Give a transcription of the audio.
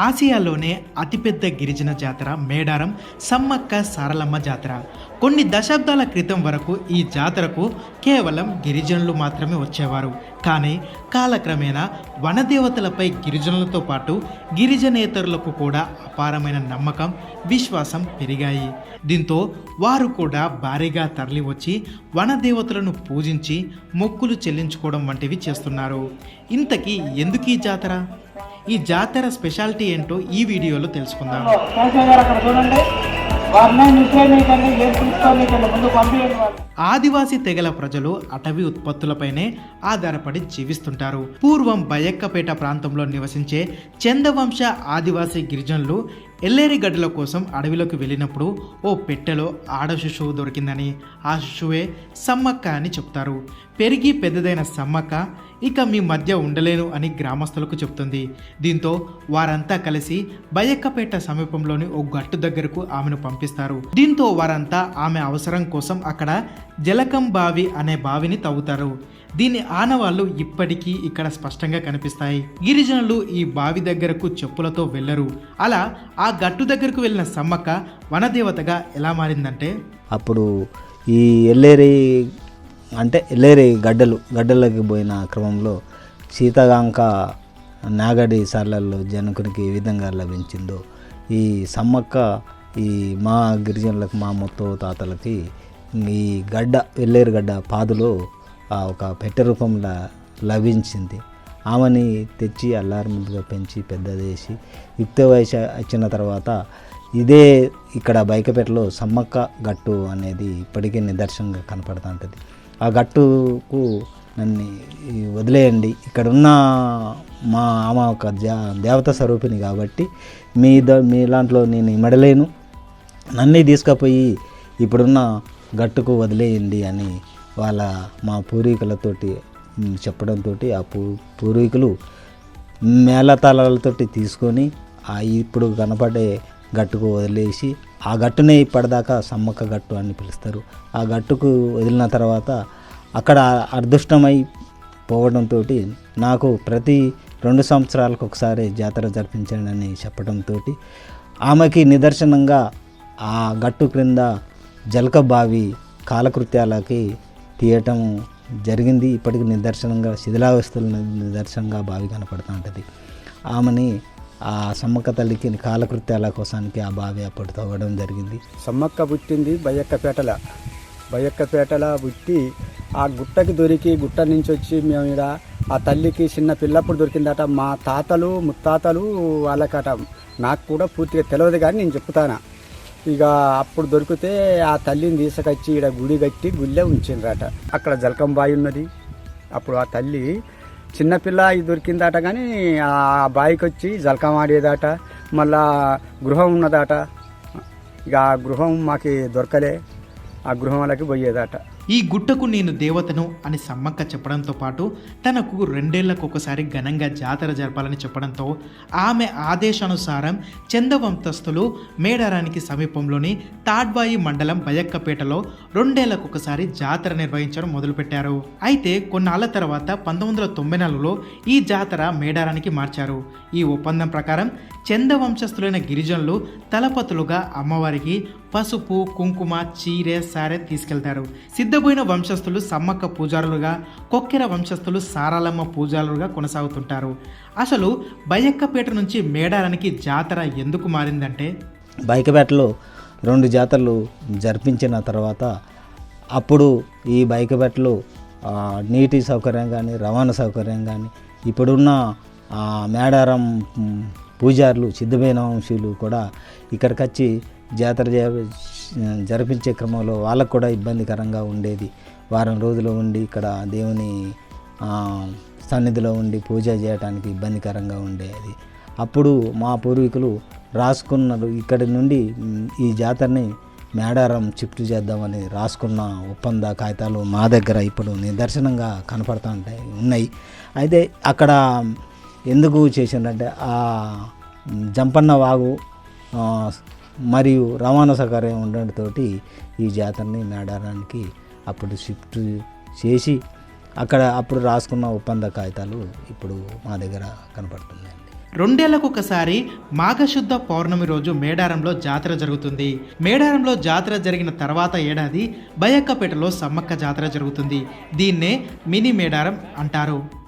ఆసియాలోనే అతిపెద్ద గిరిజన జాతర మేడారం సమ్మక్క సారలమ్మ జాతర. కొన్ని దశాబ్దాల క్రితం వరకు ఈ జాతరకు కేవలం గిరిజనులు మాత్రమే వచ్చేవారు. కానీ కాలక్రమేణా వనదేవతలపై గిరిజనులతో పాటు గిరిజనేతరులకు కూడా అపారమైన నమ్మకం విశ్వాసం పెరిగాయి. దీంతో వారు కూడా భారీగా తరలివచ్చి వనదేవతలను పూజించి మొక్కులు చెల్లించుకోవడం వంటివి చేస్తున్నారు. ఇంతకీ ఎందుకు ఈ జాతర? ఈ జాతర స్పెషాలిటీ ఏంటో ఈ వీడియోలో తెలుసుకుందాం. అక్కడ చూడండి. ఆదివాసీ తెగల ప్రజలు అటవీ ఉత్పత్తులపైనే ఆధారపడి జీవిస్తుంటారు. పూర్వం బయక్కపేట ప్రాంతంలో నివసించే చందవంశ ఆదివాసీ గిరిజనులు ఎల్లేరిగడ్డల కోసం అడవిలోకి వెళ్ళినప్పుడు ఓ పెట్టెలో ఆడ శిశువు దొరికిందని ఆ శిశువే సమ్మక్క అని చెప్తారు. పెరిగి పెద్దదైన సమ్మక్క ఇక మీ మధ్య ఉండలేను అని గ్రామస్తులకు చెప్తుంది. దీంతో వారంతా కలిసి బయక్కపేట సమీపంలోని ఓ గట్టు దగ్గరకు ఆమెను పంపిస్తారు. దీంతో వారంతా ఆమె అవసరం కోసం అక్కడ జలకం బావి అనే బావిని తవ్వుతారు. దీని ఆనవాళ్ళు ఇప్పటికీ ఇక్కడ స్పష్టంగా కనిపిస్తాయి. గిరిజనులు ఈ బావి దగ్గరకు చెప్పులతో వెళ్ళరు. అలా ఆ గట్టు దగ్గరకు వెళ్ళిన సమ్మక్క వనదేవతగా ఎలా మారిందంటే? అప్పుడు ఈ ఎల్లేరి అంటే ఎల్లేరి గడ్డలు గడ్డలకి పోయిన క్రమంలో సీతగాంక నాగడి సార్లలో జనకునికి ఏ విధంగా లభించిందో ఈ సమ్మక్క ఈ మా గిరిజనులకు మా మొత్తం తాతలకి ఈ గడ్డ ఎల్లేరు గడ్డ పాదులో ఆ ఒక పెట్టె రూపంలో లభించింది. ఆమెని తెచ్చి అల్లారి ముందుగా పెంచి పెద్ద చేసి యుక్త వయసు వచ్చిన తర్వాత ఇదే ఇక్కడ బైకపేటలో సమ్మక్క గట్టు అనేది ఇప్పటికీ నిదర్శనంగా కనపడుతుంటుంది. ఆ గట్టుకు నన్ను వదిలేయండి. ఇక్కడ ఉన్న మా ఆమె ఒక జా దేవత స్వరూపిణి కాబట్టి మీ ద మీ దాంట్లో నేను ఇమడలేను నన్ను తీసుకుపోయి ఇప్పుడున్న గట్టుకు వదిలేయండి అని వాళ్ళ మా పూర్వీకులతోటి చెప్పడంతో ఆ పూ పూర్వీకులు మేళతాళాలతోటి తీసుకొని ఆ ఇప్పుడు కనపడే గట్టుకు వదిలేసి ఆ గట్టునే ఇప్పటిదాకా సమ్మక్క గట్టు అని పిలుస్తారు. ఆ గట్టుకు వదిలిన తర్వాత అక్కడ అదృష్టమై పోవడంతో నాకు ప్రతి రెండు సంవత్సరాలకు ఒకసారి జాతర జరిపించండి అని చెప్పడంతో ఆమెకి నిదర్శనంగా ఆ గట్టు క్రింద జలక బావి కాలకృత్యాలకి తీయటం జరిగింది. ఇప్పటికి నిదర్శనంగా శిథిలావస్థల నిదర్శనంగా బావి కనపడుతూ ఉంటుంది. ఆమెని ఆ సమ్మక్క తల్లికి కాలకృత్యాల కోసానికి ఆ బావి అప్పుడు తవ్వడం జరిగింది. సమ్మక్క పుట్టింది బయ్యక్కపేటల. బయ్యక్కపేటల పుట్టి ఆ గుట్టకి దొరికి గుట్ట నుంచి వచ్చి మేము ఇక్కడ ఆ తల్లికి చిన్న పిల్లప్పుడు దొరికిందట. మా తాతలు ముత్తాతలు వాళ్ళకట. నాకు కూడా పూర్తిగా తెలియదు కానీ నేను చెప్తాను? ఇక అప్పుడు దొరికితే ఆ తల్లిని తీసుకొచ్చి ఇక్కడ గుడి కట్టి గుళ్ళే ఉంచిండ్రట. అక్కడ జలకం బావి ఉన్నది. అప్పుడు ఆ తల్లి చిన్నపిల్ల ఇది దొరికిందట కానీ ఆ బావికి వచ్చి జలకం ఆడేదట. మళ్ళా గృహం ఉన్నదట. ఇక ఆ గృహం మాకు దొరకలే. ఆ గృహం వాళ్ళకి పోయేదట. ఈ గుట్టకు నేను దేవతను అని సమ్మక్క చెప్పడంతో పాటు తనకు రెండేళ్ళకు ఒకసారి ఘనంగా జాతర జరపాలని చెప్పడంతో ఆమె ఆదేశానుసారం చందవంతస్తులు మేడారానికి సమీపంలోని తాడ్వాయి మండలం బయక్కపేటలో రెండేళ్ళకు ఒకసారి జాతర నిర్వహించడం మొదలుపెట్టారు. అయితే కొన్నాళ్ళ తర్వాత పంతొమ్మిది వందల తొంభై నాలుగులో ఈ జాతర మేడారానికి మార్చారు. ఈ ఒప్పందం ప్రకారం చందవంశస్థులైన గిరిజనులు తలపతులుగా అమ్మవారికి పసుపు కుంకుమ చీరె సారె తీసుకెళ్తారు. సిద్ధపోయిన వంశస్థులు సమ్మక్క పూజారులుగా కొక్కెర వంశస్థులు సారాలమ్మ పూజారులుగా కొనసాగుతుంటారు. అసలు బయ్యక్కపేట నుంచి మేడారానికి జాతర ఎందుకు మారిందంటే? బైకపేటలో రెండు జాతరలు జరిపించిన తర్వాత అప్పుడు ఈ బైకపేటలో నీటి సౌకర్యం కానీ రవాణా సౌకర్యం కానీ ఇప్పుడున్న మేడారం పూజారులు సిద్ధమైన వంశీయులు కూడా ఇక్కడికి వచ్చి జాతర జ- జరిపించే క్రమంలో వాళ్ళకు కూడా ఇబ్బందికరంగా ఉండేది. వారం రోజులు ఉండి ఇక్కడ దేవుని సన్నిధిలో ఉండి పూజ చేయడానికి ఇబ్బందికరంగా ఉండేది. అప్పుడు మా పూర్వీకులు రాసుకున్నారు ఇక్కడి నుండి ఈ జాతరని మేడారం షిఫ్ట్ చేద్దామని రాసుకున్న ఒప్పంద కాగితాలు మా దగ్గర ఇప్పుడు నిదర్శనంగా కనపడుతూ ఉంటాయి ఉన్నాయి. అయితే అక్కడ ఎందుకు చేసిందంటే ఆ జంపన్న వాగు మరియు రవాణా సౌకర్యం ఉండడంతో ఈ జాతరని మేడారానికి అప్పుడు షిఫ్ట్ చేసి అక్కడ అప్పుడు రాసుకున్న ఒప్పంద కాగితాలు ఇప్పుడు మా దగ్గర కనపడుతున్నాయి రెండేళ్ళకు ఒకసారి మాఘశుద్ధ పౌర్ణమి రోజు మేడారంలో జాతర జరుగుతుంది. మేడారంలో జాతర జరిగిన తర్వాత ఏడాది బయక్కపేటలో సమ్మక్క జాతర జరుగుతుంది. దీన్నే మినీ మేడారం అంటారు.